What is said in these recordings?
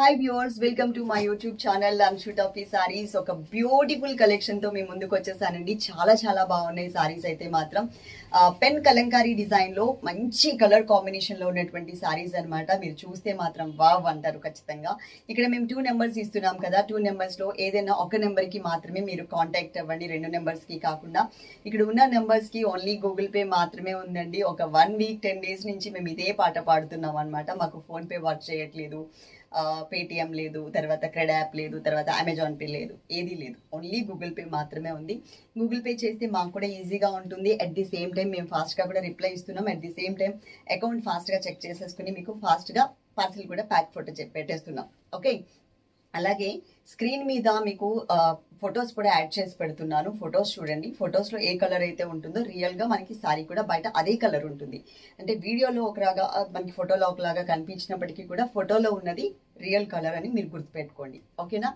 Hi viewers welcome to my YouTube channel అన్షూట్ of ఈ సారీస్ ఒక beautiful కలెక్షన్తో ముందుకు వచ్చేసానండి. చాలా చాలా బాగున్నాయి సారీస్ అయితే మాత్రం. పెన్ కలంకారీ డిజైన్లో మంచి కలర్ కాంబినేషన్లో ఉన్నటువంటి సారీస్ అన్నమాట. మీరు చూస్తే మాత్రం వావ్ అంటారు ఖచ్చితంగా. ఇక్కడ మేము టూ నెంబర్స్ ఇస్తున్నాం కదా. టూ నెంబర్స్లో ఏదైనా ఒక నెంబర్కి మాత్రమే మీరు కాంటాక్ట్ అవ్వండి. రెండు నెంబర్స్కి కాకుండా. ఇక్కడ ఉన్న నెంబర్స్కి ఓన్లీ గూగుల్ పే మాత్రమే ఉందండి. ఒక వన్ వీక్ టెన్ డేస్ నుంచి మేము ఇదే పాట పాడుతున్నాం అనమాట మాకు ఫోన్ పే వర్క్ చేయట్లేదు. పేటిఎం లేదు తర్వాత క్రెడ్ యాప్ లేదు తర్వాత అమెజాన్ పే లేదు ఏది లేదు. ఓన్లీ గూగుల్ పే మాత్రమే ఉంది. గూగుల్ పే చేస్తే మాకు కూడా ఈజీగా ఉంటుంది. అట్ ది సేమ్ టైం మేము ఫాస్ట్గా కూడా రిప్లై ఇస్తున్నాం. At the same time account ఫాస్ట్గా చెక్ చేసేసుకుని మీకు ఫాస్ట్గా పార్సిల్ కూడా ప్యాక్ ఫోటో చెప్పి పెట్టేస్తున్నాం ఓకే అలాగే స్క్రీన్ మీద మీకు ఫొటోస్ కూడా యాడ్ చేసి పెడుతున్నాను. ఫొటోస్ చూడండి. ఫొటోస్లో ఏ కలర్ అయితే ఉంటుందో రియల్గా మనకి సారీ కూడా బయట అదే కలర్ ఉంటుంది. అంటే వీడియోలో ఒకలాగా మనకి ఫోటోలో ఒకలాగా కనిపించినప్పటికీ కూడా ఫోటోలో ఉన్నది రియల్ కలర్ అని మీరు గుర్తుపెట్టుకోండి. ఓకేనా?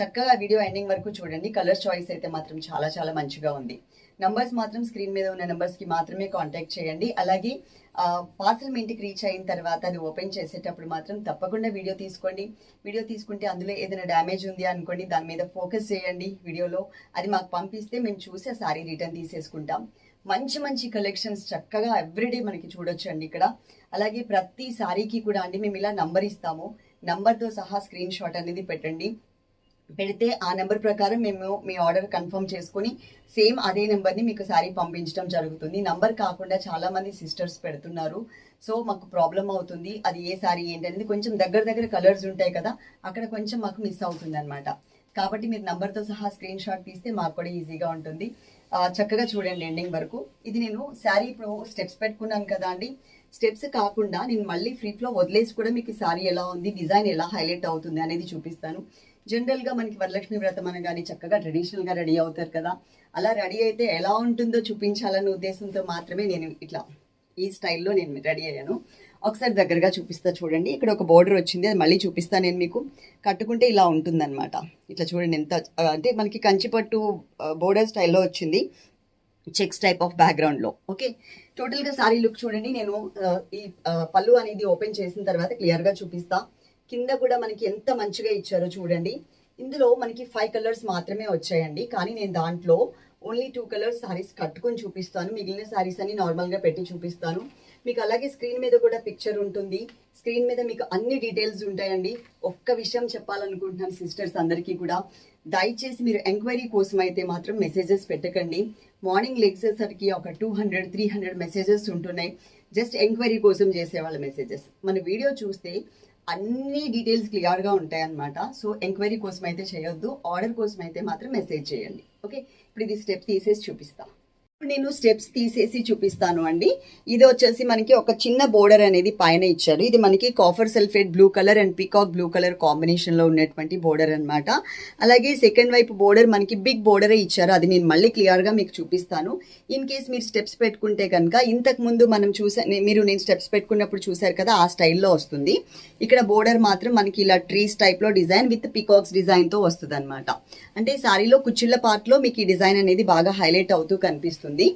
చక్కగా వీడియో ఎండింగ్ వరకు చూడండి. కలర్ చాయిస్ అయితే మాత్రం చాలా చాలా మంచిగా ఉంది. నంబర్స్ మాత్రం స్క్రీన్ మీద ఉన్న నెంబర్స్కి మాత్రమే కాంటాక్ట్ చేయండి. అలాగే పార్సల్ మీ ఇంటికి రీచ్ అయిన తర్వాత అది ఓపెన్ చేసేటప్పుడు మాత్రం తప్పకుండా వీడియో తీసుకోండి. వీడియో తీసుకుంటే అందులో ఏదైనా డ్యామేజ్ ఉంది అనుకోండి దాని మీద ఫోకస్ చేయండి వీడియోలో అది మాకు పంపిస్తే మేము చూసి ఆ సారీ రిటర్న్ తీసేసుకుంటాం. మంచి మంచి కలెక్షన్స్ చక్కగా ఎవ్రీడే మనకి చూడొచ్చు అండి ఇక్కడ. అలాగే ప్రతి సారీకి కూడా అండి మేము ఇలా నంబర్ ఇస్తాము. నంబర్తో సహా స్క్రీన్ షాట్ అనేది పెట్టండి. పెడితే ఆ నెంబర్ ప్రకారం మేము మీ ఆర్డర్ కన్ఫర్మ్ చేసుకుని సేమ్ అదే నెంబర్ని మీకు శారీ పంపించడం జరుగుతుంది. నంబర్ కాకుండా చాలామంది సిస్టర్స్ పెడుతున్నారు. సో మాకు ప్రాబ్లం అవుతుంది. అది ఏ శారీ ఏంటనేది కొంచెం దగ్గర దగ్గర కలర్స్ ఉంటాయి కదా అక్కడ కొంచెం మాకు మిస్ అవుతుంది అనమాట కాబట్టి మీరు నంబర్తో సహా స్క్రీన్ షాట్ తీస్తే మాకు కూడా ఈజీగా ఉంటుంది. చక్కగా చూడండి ఎండింగ్ వరకు. ఇది నేను శారీ ఇప్పుడు స్టెప్స్ పెట్టుకున్నాను కదా అండి. స్టెప్స్ కాకుండా నేను మళ్ళీ ఫ్రీ ఫ్లో వదిలేసి కూడా మీకు శారీ ఎలా ఉంది డిజైన్ ఎలా హైలైట్ అవుతుంది అనేది చూపిస్తాను. జనరల్గా మనకి వరలక్ష్మి వ్రతం అనగానే చక్కగా ట్రెడిషనల్గా రెడీ అవుతారు కదా. అలా రెడీ అయితే ఎలా ఉంటుందో చూపించాలన్న ఉద్దేశంతో మాత్రమే నేను ఇట్లా ఈ స్టైల్లో నేను రెడీ అయ్యాను. ఒకసారి దగ్గరగా చూపిస్తా చూడండి. ఇక్కడ ఒక బోర్డర్ వచ్చింది. అది మళ్ళీ చూపిస్తాను నేను మీకు. కట్టుకుంటే ఇలా ఉంటుందన్నమాట. ఇట్లా చూడండి ఎంత అంటే మనకి కంచిపట్టు బోర్డర్ స్టైల్లో వచ్చింది. చెక్స్ టైప్ ఆఫ్ బ్యాక్గ్రౌండ్లో ఓకే టోటల్గా సారీ లుక్ చూడండి. నేను ఈ పళ్ళు అనేది ఓపెన్ చేసిన తర్వాత క్లియర్గా చూపిస్తాను కింద కూడా మనకి ఎంత మంచిగా ఇచ్చారో చూడండి. ఇందులో మనకి ఫైవ్ కలర్స్ మాత్రమే వచ్చాయండి. కానీ నేను దాంట్లో ఓన్లీ టూ కలర్స్ శారీస్ కట్టుకొని చూపిస్తాను. మిగిలిన శారీస్ అని నార్మల్గా పెట్టి చూపిస్తాను. మీకు అలాగే స్క్రీన్ మీద కూడా పిక్చర్ ఉంటుంది. స్క్రీన్ మీద మీకు అన్ని డీటెయిల్స్ ఉంటాయండి. ఒక్క విషయం చెప్పాలనుకుంటున్నాను సిస్టర్స్ అందరికీ కూడా. దయచేసి మీరు ఎంక్వైరీ కోసం అయితే మాత్రం మెసేజెస్ పెట్టకండి. మార్నింగ్ లెగ్సేసరికి ఒక two hundred three hundred messages ఉంటున్నాయి. జస్ట్ ఎంక్వైరీ కోసం చేసేవాళ్ళ మెసేజెస్ మన వీడియో చూస్తే అన్ని డీటెయిల్స్ క్లియర్గా ఉంటాయి అన్నమాట. సో ఎంక్వైరీ కోసం అయితే చేయొద్దు ఆర్డర్ కోసం అయితే మాత్రం మెసేజ్ చేయండి. ఓకే ఇప్పుడు ఇది స్టెప్ తీసేసి చూపిస్తా. నేను స్టెప్స్ తీసేసి చూపిస్తాను అండి. ఇది వచ్చేసి మనకి ఒక చిన్న బోర్డర్ అనేది పైన ఇచ్చారు. ఇది మనకి copper sulphate blue colour and peacock blue colour కాంబినేషన్లో ఉన్నటువంటి బోర్డర్ అన్నమాట. అలాగే సెకండ్ వైపు బోర్డర్ మనకి బిగ్ బోర్డరే ఇచ్చారు. అది నేను మళ్ళీ క్లియర్గా మీకు చూపిస్తాను. ఇన్ కేస్ మీరు స్టెప్స్ పెట్టుకుంటే కనుక ఇంతకు ముందు మనం చూసా మీరు నేను స్టెప్స్ పెట్టుకున్నప్పుడు చూసారు కదా ఆ స్టైల్లో వస్తుంది. ఇక్కడ బోర్డర్ మాత్రం మనకి ఇలా ట్రీస్ టైప్లో డిజైన్ విత్ పికాక్స్ డిజైన్తో వస్తుంది అనమాట అంటే శారీలో కుచ్చిళ్ళ పార్ట్లో మీకు ఈ డిజైన్ అనేది బాగా హైలైట్ అవుతూ కనిపిస్తుంది. వస్తుంది.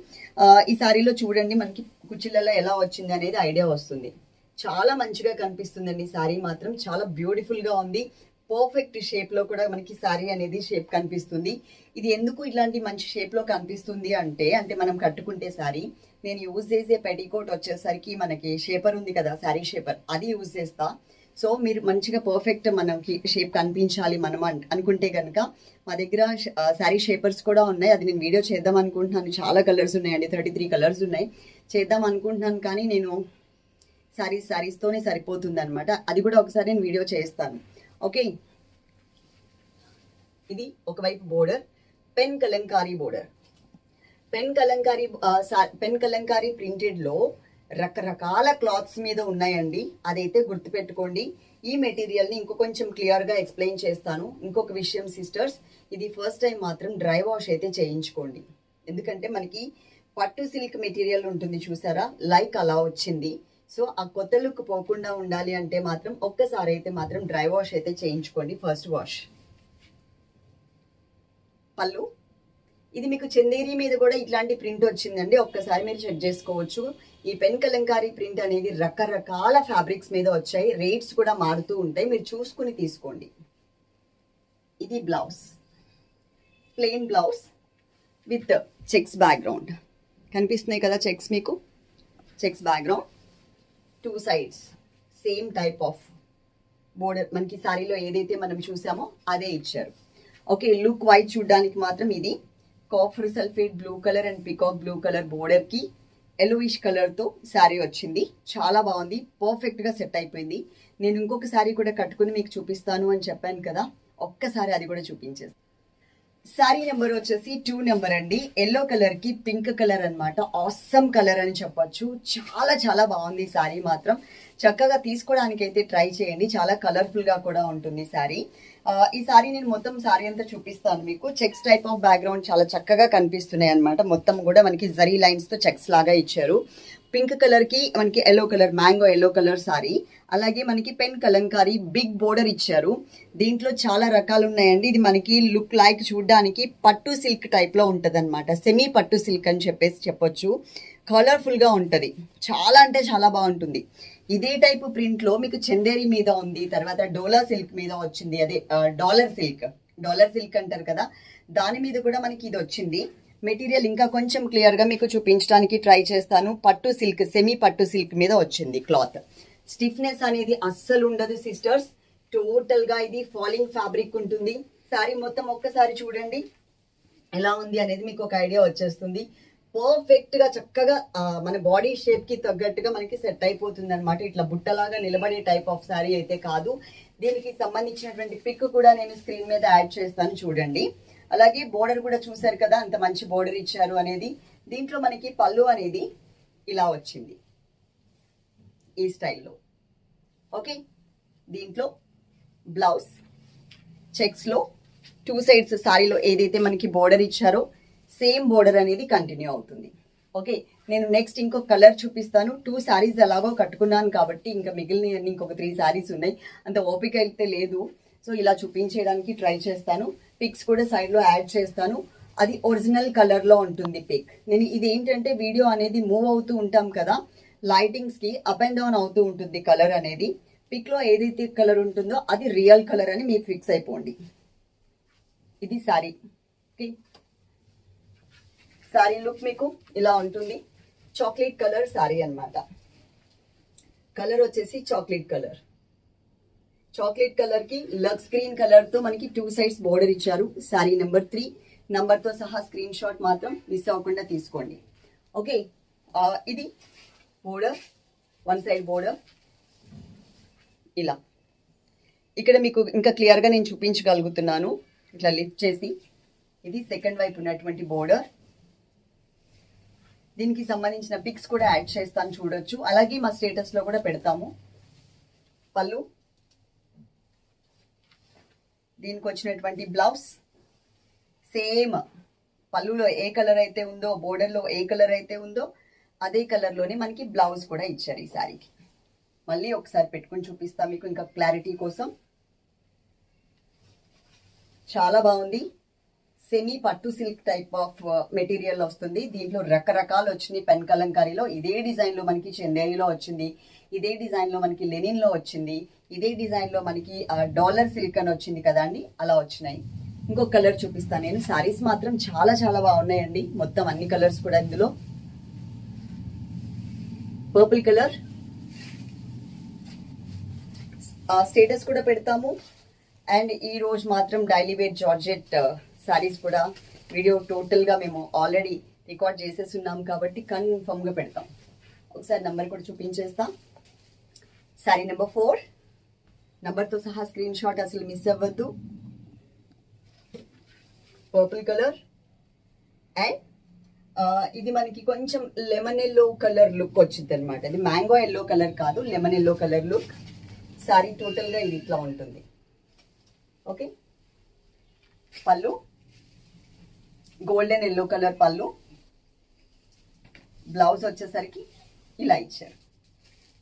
ఈ సారీలో చూడండి మనకి కుచ్చిళ్ళలో ఎలా వచ్చింది అనేది ఐడియా వస్తుంది. చాలా మంచిగా కనిపిస్తుందండి సారీ మాత్రం. చాలా బ్యూటిఫుల్గా ఉంది. పర్ఫెక్ట్ షేప్లో కూడా మనకి సారీ అనేది షేప్ కనిపిస్తుంది. ఇది ఎందుకు ఇలాంటి మంచి షేప్లో కనిపిస్తుంది అంటే అంటే మనం కట్టుకుంటే సారీ నేను యూజ్ చేసే పెటికోట్ వచ్చేసరికి మనకి షేపర్ ఉంది కదా సారీ షేపర్ అది యూజ్ చేస్తా. సో మీరు మంచిగా పర్ఫెక్ట్ మనకి షేప్ కనిపించాలి మనం అన్- అనుకుంటే కనుక మా దగ్గర శారీ షేపర్స్ కూడా ఉన్నాయి. అది నేను వీడియో చేద్దాం అనుకుంటున్నాను. చాలా కలర్స్ ఉన్నాయండి. థర్టీ త్రీ కలర్స్ ఉన్నాయి. చేద్దాం అనుకుంటున్నాను కానీ నేను శారీస్ శారీస్తోనే సరిపోతుంది అనమాట అది కూడా ఒకసారి నేను వీడియో చేస్తాను. ఓకే ఇది ఒకవైపు border pen kalamkari border pen kalamkari pen kalamkari ప్రింటెడ్లో రకరకాల క్లాత్స్ మీద ఉన్నాయండి. అదైతే గుర్తుపెట్టుకోండి. ఈ మెటీరియల్ని ఇంకో కొంచెం క్లియర్గా ఎక్స్ప్లెయిన్ చేస్తాను. ఇంకొక విషయం సిస్టర్స్ ఇది ఫస్ట్ టైం మాత్రం డ్రై వాష్ అయితే చేయించుకోండి. ఎందుకంటే మనకి పట్టు సిల్క్ మెటీరియల్ ఉంటుంది చూసారా? లైక్ అలా వచ్చింది. సో ఆ కొత్త లుక్ పోకుండా ఉండాలి అంటే మాత్రం ఒక్కసారి అయితే మాత్రం డ్రై వాష్ అయితే చేయించుకోండి ఫస్ట్ వాష్. పళ్ళు. ఇది మీకు చందేరి మీద కూడా ఇట్లాంటి ప్రింట్ వచ్చిందండి. ఒక్కసారి మీరు చెక్ చేసుకోవచ్చు. ఈ పెన్ కలంకారీ ప్రింట్ అనేది రకరకాల ఫ్యాబ్రిక్స్ మీద వచ్చాయి. రేట్స్ కూడా మారుతూ ఉంటాయి. మీరు చూసుకుని తీసుకోండి. ఇది blouse. Plain blouse with checks background. కనిపిస్తున్నాయి కదా చెక్స్ మీకు? Checks background. Two sides. Same type of border. మనకి సారీలో ఏదైతే మనం చూసామో అదే ఇచ్చారు. ఓకే లుక్ వైట్ చూడడానికి మాత్రం ఇది. Copper sulphate blue colour and peacock blue colour బోర్డర్కి yellowish కలర్తో శారీ వచ్చింది. చాలా బాగుంది. పర్ఫెక్ట్గా సెట్ అయిపోయింది. నేను ఇంకొక శారీ కూడా కట్టుకుని మీకు చూపిస్తాను అని చెప్పాను కదా. ఒక్కసారి అది కూడా చూపించేస్తాను శారీ నెంబర్ వచ్చేసి టూ నెంబర్ అండి. ఎల్లో కలర్కి పింక్ కలర్ అన్నమాట. ఆసమ్ కలర్ అని చెప్పొచ్చు. చాలా చాలా బాగుంది శారీ మాత్రం. చక్కగా తీసుకోవడానికి అయితే ట్రై చేయండి. చాలా కలర్ఫుల్గా కూడా ఉంటుంది శారీ ఈ సారీ నేను మొత్తం సారీ అంతా చూపిస్తాను మీకు. చెక్స్ టైప్ ఆఫ్ బ్యాక్గ్రౌండ్ చాలా చక్కగా కనిపిస్తున్నాయి అన్నమాట. మొత్తం కూడా మనకి జరీ లైన్స్తో చెక్స్ లాగా ఇచ్చారు. పింక్ కలర్కి మనకి yellow colour mango yellow colour sari. అలాగే మనకి పెన్ కలంకారీ బిగ్ బోర్డర్ ఇచ్చారు. దీంట్లో చాలా రకాలు ఉన్నాయండి. ఇది మనకి లుక్ లైక్ చూడడానికి పట్టు సిల్క్ టైప్లో అనమాట సెమీ పట్టు సిల్క్ అని చెప్పేసి చెప్పొచ్చు. కలర్ఫుల్గా ఉంటుంది. చాలా అంటే చాలా బాగుంటుంది. ఇదే టైపు ప్రింట్లో మీకు చందేరి మీద ఉంది తర్వాత డోలా సిల్క్ మీద వచ్చింది అదే డాలర్ సిల్క్. డాలర్ సిల్క్ అంటారు కదా దాని మీద కూడా మనకి ఇది వచ్చింది. మెటీరియల్ ఇంకా కొంచెం క్లియర్గా మీకు చూపించడానికి ట్రై చేస్తాను. పట్టు సిల్క్ సెమీ పట్టు సిల్క్ మీద వచ్చింది క్లాత్. స్టిఫ్నెస్ అనేది అస్సలు ఉండదు సిస్టర్స్. టోటల్గా ఇది ఫాలింగ్ ఫ్యాబ్రిక్ ఉంటుంది. సారీ మొత్తం ఒక్కసారి చూడండి. ఎలా ఉంది అనేది మీకు ఒక ఐడియా వచ్చేస్తుంది. పర్ఫెక్ట్గా చక్కగా మన బాడీ షేప్కి తగ్గట్టుగా మనకి సెట్ అయిపోతుంది అనమాట ఇట్లా బుట్టలాగా నిలబడే టైప్ ఆఫ్ శారీ అయితే కాదు. దీనికి సంబంధించినటువంటి పిక్ కూడా నేను స్క్రీన్ మీద యాడ్ చేస్తాను చూడండి. అలాగే బోర్డర్ కూడా చూసారు కదా అంత మంచి బోర్డర్ ఇచ్చారు అనేది. దీంట్లో మనకి పళ్ళు అనేది ఇలా వచ్చింది. ఈ స్టైల్లో ఓకే? దీంట్లో బ్లౌజ్ చెక్స్లో టూ సైడ్స్ సారీలో ఏదైతే మనకి బోర్డర్ ఇచ్చారో సేమ్ బోర్డర్ అనేది కంటిన్యూ అవుతుంది. ఓకే నేను నెక్స్ట్ ఇంకో కలర్ చూపిస్తాను. టూ శారీస్ ఎలాగో కట్టుకున్నాను కాబట్టి ఇంకా మిగిలిన ఇంకొక త్రీ సారీస్ ఉన్నాయి. అంత ఓపిక అయితే లేదు. సో ఇలా చూపించేయడానికి ట్రై చేస్తాను. పిక్స్ కూడా సైడ్లో యాడ్ చేస్తాను. అది ఒరిజినల్ కలర్లో ఉంటుంది పిక్ నేను ఇది ఏంటంటే వీడియో అనేది మూవ్ అవుతూ ఉంటాం కదా? లైటింగ్స్కి అప్ అండ్ డౌన్ అవుతూ ఉంటుంది కలర్ అనేది. పిక్లో ఏదైతే కలర్ ఉంటుందో అది రియల్ కలర్ అని మీరు ఫిక్స్ అయిపోండి. ఇది సారీ ఓకే శారీ లుక్ మీకు ఇలా ఉంటుంది. చాక్లెట్ కలర్ శారీ అన్నమాట. కలర్ వచ్చేసి చాక్లెట్ కలర్ చాక్లెట్ కలర్కి లక్స్ గ్రీన్ కలర్తో మనకి టూ సైడ్స్ బోర్డర్ ఇచ్చారు. శారీ నెంబర్ త్రీ నంబర్తో సహా స్క్రీన్ షాట్ మాత్రం మిస్ అవ్వకుండా తీసుకోండి. ఓకే ఇది బోర్డర్ వన్ సైడ్ బోర్డర్ ఇలా. ఇక్కడ మీకు ఇంకా క్లియర్గా నేను చూపించగలుగుతున్నాను. ఇట్లా లిఫ్ట్ చేసి. ఇది సెకండ్ వైపు ఉన్నటువంటి బోర్డర్ దీనికి సంబంధించిన పిక్స్ కూడా యాడ్ చేస్తాను చూడొచ్చు. అలాగే మా స్టేటస్లో కూడా పెడతాము. పళ్ళు. దీనికి వచ్చినటువంటి బ్లౌజ్ సేమ్ పళ్ళులో ఏ కలర్ అయితే ఉందో బోర్డర్లో ఏ కలర్ అయితే ఉందో అదే కలర్లోనే మనకి బ్లౌజ్ కూడా ఇచ్చారు ఈ శారీకి మళ్ళీ ఒకసారి పెట్టుకుని చూపిస్తాం మీకు ఇంకా క్లారిటీ కోసం. చాలా బాగుంది. సెమీ పట్టు సిల్క్ టైప్ ఆఫ్ మెటీరియల్ వస్తుంది. దీంట్లో రకరకాలు వచ్చింది పెన్ కలంకారీలో ఇదే డిజైన్లో మనకి చెన్నైలో వచ్చింది. ఇదే డిజైన్లో మనకి లెనిన్లో వచ్చింది. ఇదే డిజైన్లో మనకి డాలర్ సిల్క్ అని వచ్చింది కదా అండి? అలా వచ్చినాయి. ఇంకొక కలర్ చూపిస్తాను నేను. సారీస్ మాత్రం చాలా చాలా బాగున్నాయండి. మొత్తం అన్ని కలర్స్ కూడా ఇందులో. పర్పుల్ కలర్ స్టేటస్ కూడా పెడతాము. అండ్ ఈ రోజు మాత్రం డైలీ వేర్ జార్జెట్ సారీస్ కూడా వీడియో టోటల్గా మేము ఆల్రెడీ రికార్డ్ చేసేస్తున్నాం కాబట్టి కన్ఫర్మ్గా పెడతాం. ఒకసారి నెంబర్ కూడా చూపించేస్తాం. శారీ నెంబర్ ఫోర్ నెంబర్తో సహా స్క్రీన్ షాట్ అసలు మిస్ అవ్వద్దు. పర్పుల్ కలర్ అండ్ ఇది మనకి కొంచెం లెమన్ ఎల్లో కలర్ లుక్ వచ్చింది అనమాట ఇది మ్యాంగో ఎల్లో కలర్ కాదు lemon yellow colour look sari టోటల్గా ఇది ఇట్లా ఉంటుంది. ఓకే పళ్ళు. గోల్డెన్ ఎల్లో కలర్ పళ్ళు. బ్లౌజ్ వచ్చేసరికి ఇలా ఇచ్చారు.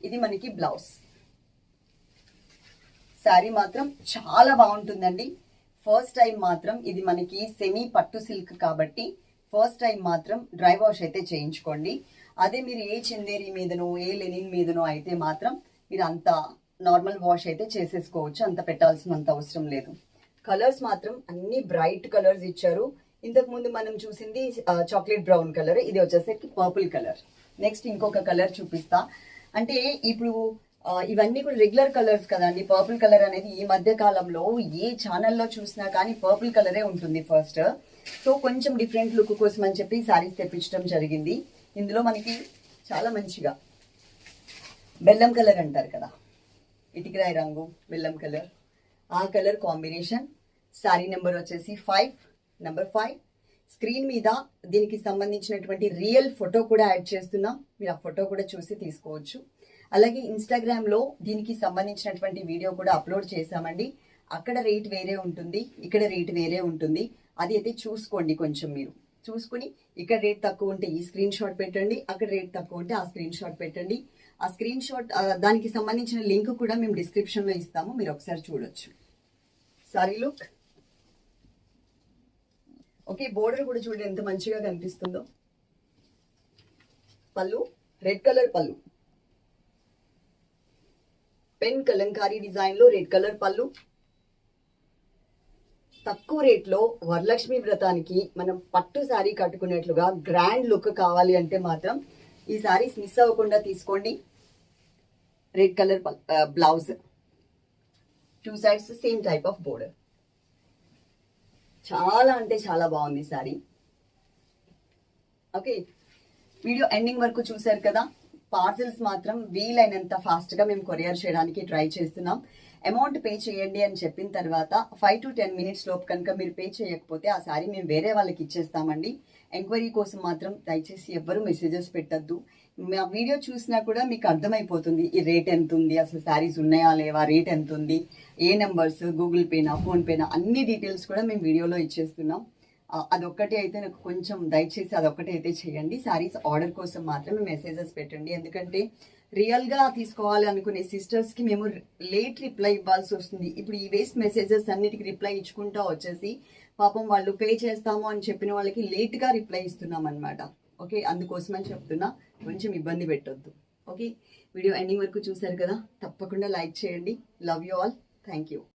ఇది మనకి బ్లౌజ్. శారీ మాత్రం చాలా బాగుంటుందండి. ఫస్ట్ టైం మాత్రం ఇది మనకి సెమీ పట్టు సిల్క్ కాబట్టి ఫస్ట్ టైం మాత్రం డ్రై వాష్ అయితే చేయించుకోండి. అదే మీరు ఏ చందేరి మీదనో ఏ లెనిన్ మీదనో అయితే మాత్రం మీరు అంత నార్మల్ వాష్ అయితే చేసేసుకోవచ్చు. అంత పెట్టాల్సినంత అవసరం లేదు. కలర్స్ మాత్రం అన్ని బ్రైట్ కలర్స్ ఇచ్చారు. ఇంతకు ముందు మనం చూసింది చాక్లెట్ బ్రౌన్ కలర్ ఇది వచ్చేసరికి పర్పుల్ కలర్ నెక్స్ట్ ఇంకొక కలర్ చూపిస్తా. అంటే ఇప్పుడు ఇవన్నీ కూడా రెగ్యులర్ కలర్స్ కదండి. పర్పుల్ కలర్ అనేది ఈ మధ్య కాలంలో ఏ ఛానల్లో చూసినా కానీ పర్పుల్ కలరే ఉంటుంది ఫస్ట్ సో కొంచెం డిఫరెంట్ లుక్ కోసం అని చెప్పి శారీస్ తెప్పించడం జరిగింది. ఇందులో మనకి చాలా మంచిగా బెల్లం కలర్ అంటారు కదా. ఇటికిరాయి రంగు బెల్లం కలర్ ఆ కలర్ కాంబినేషన్ శారీ నెంబర్ వచ్చేసి ఫైవ్ నెంబర్ ఫైవ్ స్క్రీన్ మీద దీనికి సంబంధించినటువంటి రియల్ ఫోటో కూడా యాడ్ చేస్తున్నాం. మీరు ఆ ఫోటో కూడా చూసి తీసుకోవచ్చు. అలాగే ఇన్స్టాగ్రామ్లో దీనికి సంబంధించినటువంటి వీడియో కూడా అప్లోడ్ చేశామండి. అక్కడ రేట్ వేరే ఉంటుంది ఇక్కడ రేట్ వేరే ఉంటుంది. అది అయితే చూసుకోండి కొంచెం మీరు. చూసుకుని ఇక్కడ రేట్ తక్కువ ఉంటే ఈ స్క్రీన్ షాట్ పెట్టండి అక్కడ రేట్ తక్కువ ఉంటే ఆ స్క్రీన్ షాట్ పెట్టండి. ఆ స్క్రీన్ షాట్ దానికి సంబంధించిన లింక్ కూడా మేము డిస్క్రిప్షన్లో ఇస్తాము. మీరు ఒకసారి చూడొచ్చు. సారీ లుక్ ఓకే బోర్డర్ కూడా చూడండి ఎంత మంచిగా కనిపిస్తుందో. పళ్ళు రెడ్ కలర్ పళ్ళు. పెన్ కలంకారీ డిజైన్లో రెడ్ కలర్ పళ్ళు. తక్కువ రేట్లో వరలక్ష్మి వ్రతానికి మనం పట్టు శారీ కట్టుకునేట్లుగా గ్రాండ్ లుక్ కావాలి అంటే మాత్రం ఈ శారీస్ మిస్ అవ్వకుండా తీసుకోండి. Red colour blouse. Two sides same type of border చాలా అంటే చాలా బాగుంది సారీ. ఓకే వీడియో ఎండింగ్ వరకు చూశారు కదా? పార్సిల్స్ మాత్రం వీలైనంత ఫాస్ట్గా మేము కొరియర్ చేయడానికి ట్రై చేస్తున్నాం. అమౌంట్ పే చేయండి అని చెప్పిన తర్వాత ఫైవ్ టు టెన్ మినిట్స్ లోపు కనుక మీరు పే చేయకపోతే ఆ సారీ మేము వేరే వాళ్ళకి ఇచ్చేస్తామండి. ఎంక్వైరీ కోసం మాత్రం దయచేసి ఎవ్వరూ మెసేజెస్ పెట్టద్దు. మా వీడియో చూసినా కూడా మీకు అర్థమైపోతుంది ఈ రేట్ ఎంత ఉంది అసలు శారీస్ ఉన్నాయా లేవా రేట్ ఎంత ఉంది ఏ నెంబర్స్ గూగుల్ పేనా ఫోన్పేనా అన్ని డీటెయిల్స్ కూడా మేము వీడియోలో ఇచ్చేస్తున్నాం. అదొక్కటి అయితే నాకు కొంచెం దయచేసి అదొక్కటి అయితే చేయండి. శారీస్ ఆర్డర్ కోసం మాత్రమే మెసేజెస్ పెట్టండి. ఎందుకంటే రియల్గా తీసుకోవాలి అనుకునే సిస్టర్స్కి మేము లేట్ రిప్లై ఇవ్వాల్సి వస్తుంది. ఇప్పుడు ఈ వేస్ట్ మెసేజెస్ అన్నిటికి రిప్లై ఇచ్చుకుంటా వచ్చేసి పాపం వాళ్ళు పే చేస్తాము అని చెప్పిన వాళ్ళకి లేట్గా రిప్లై ఇస్తున్నాం అనమాట ఓకే? అందుకోసమని చెప్తున్నా. కొంచెం ఇబ్బంది పెట్టొద్దు. ఓకే? వీడియో ఎండింగ్ వరకు చూశారు కదా? తప్పకుండా లైక్ చేయండి. Love you all thank you